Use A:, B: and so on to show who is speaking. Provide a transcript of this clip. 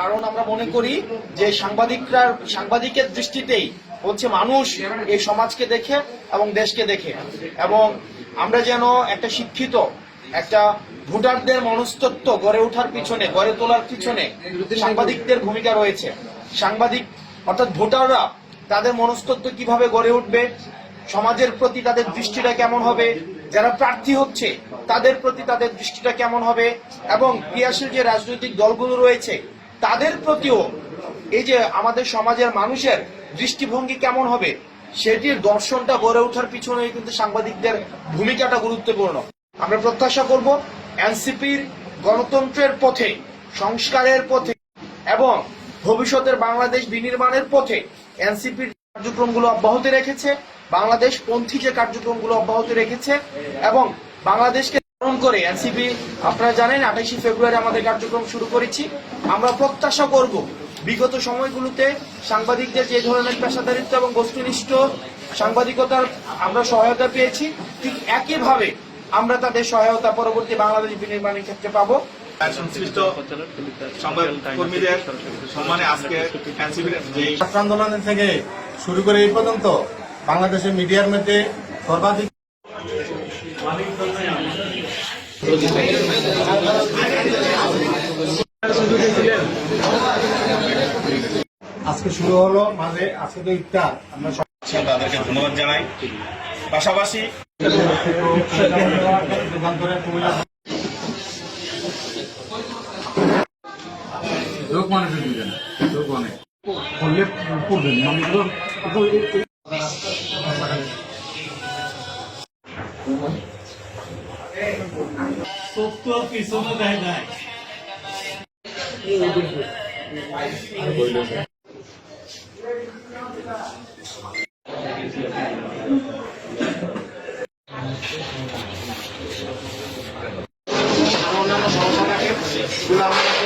A: কারণ আমরা মনে করি যে সাংবাদিকরা সাংবাদিকের দৃষ্টিতেই হচ্ছে মানুষ এই সমাজকে দেখে এবং দেশকে দেখে। এবং আমরা যেন একটা শিক্ষিত, একটা ভোটারদের মনস্তত্ব গড়ে ওঠার পিছনে, গড়ে তোলার পিছনে সাংবাদিকদের ভূমিকা রয়েছে। সাংবাদিক অর্থাৎ ভোটাররা তাদের মনস্তত্ব কীভাবে গড়ে উঠবে সমাজের প্রতি তাদের দৃষ্টিটা কেমন হবে, যারা প্রার্থী হচ্ছে, তাদের প্রতি তাদের দৃষ্টিটা কেমন হবে, এবং ক্রিয়াশীল যে রাজনৈতিক দলগুলো রয়েছে, তাদের প্রতিও এই যে আমাদের সমাজের মানুষের দৃষ্টিভঙ্গি কেমন হবে, সেটির দর্শনটা গড়ে ওঠার পিছনে কিন্তু সাংবাদিকদের ভূমিকাটা গুরুত্বপূর্ণ। আমরা প্রত্যাশা করব এনসিপির গণতন্ত্রের পথে, সংস্কারের পথে, এবং ভবিষ্যতের বাংলাদেশ বিনির্মাণের পথে এনসিপির কার্যক্রমগুলো অব্যাহত রেখেছে। বাংলাদেশ পন্থী যে কার্যক্রমগুলো অব্যাহত রেখেছে এবং বাংলাদেশকে ধারণ করে এনসিপি আপনারা জানেন আঠাশে ফেব্রুয়ারি আমাদের কার্যক্রম শুরু করেছি। আমরা প্রত্যাশা করব বিগত সময়গুলোতে সাংবাদিকদের যে ধরনের পেশাদারিত্ব এবং বস্তুনিষ্ঠ সাংবাদিকতার আমরা সহায়তা পেয়েছি ঠিক একইভাবে আমরা তাদের সহায়তা পরবর্তী বাংলাদেশ বিনির্মাণের ক্ষেত্রে পাবো।
B: সংশ্লিষ্ট সংবাদ কর্মীদের সম্মানে আজকে যে
C: ছাত্র আন্দোলন থেকে শুরু করে এই পর্যন্ত বাংলাদেশের মিডিয়ার মধ্যে সর্বাধিক আজকে শুরু হলো মাঝে আজকে তো ইফতার। আমরা সব
B: তাদেরকে ধন্যবাদ জানাই। পাশাপাশি
C: দোকান করে
D: লোক মানুষের লোক অনেক করলে করবেন মানে
A: সত্য পিছনে দেয় নাই
E: গুলাম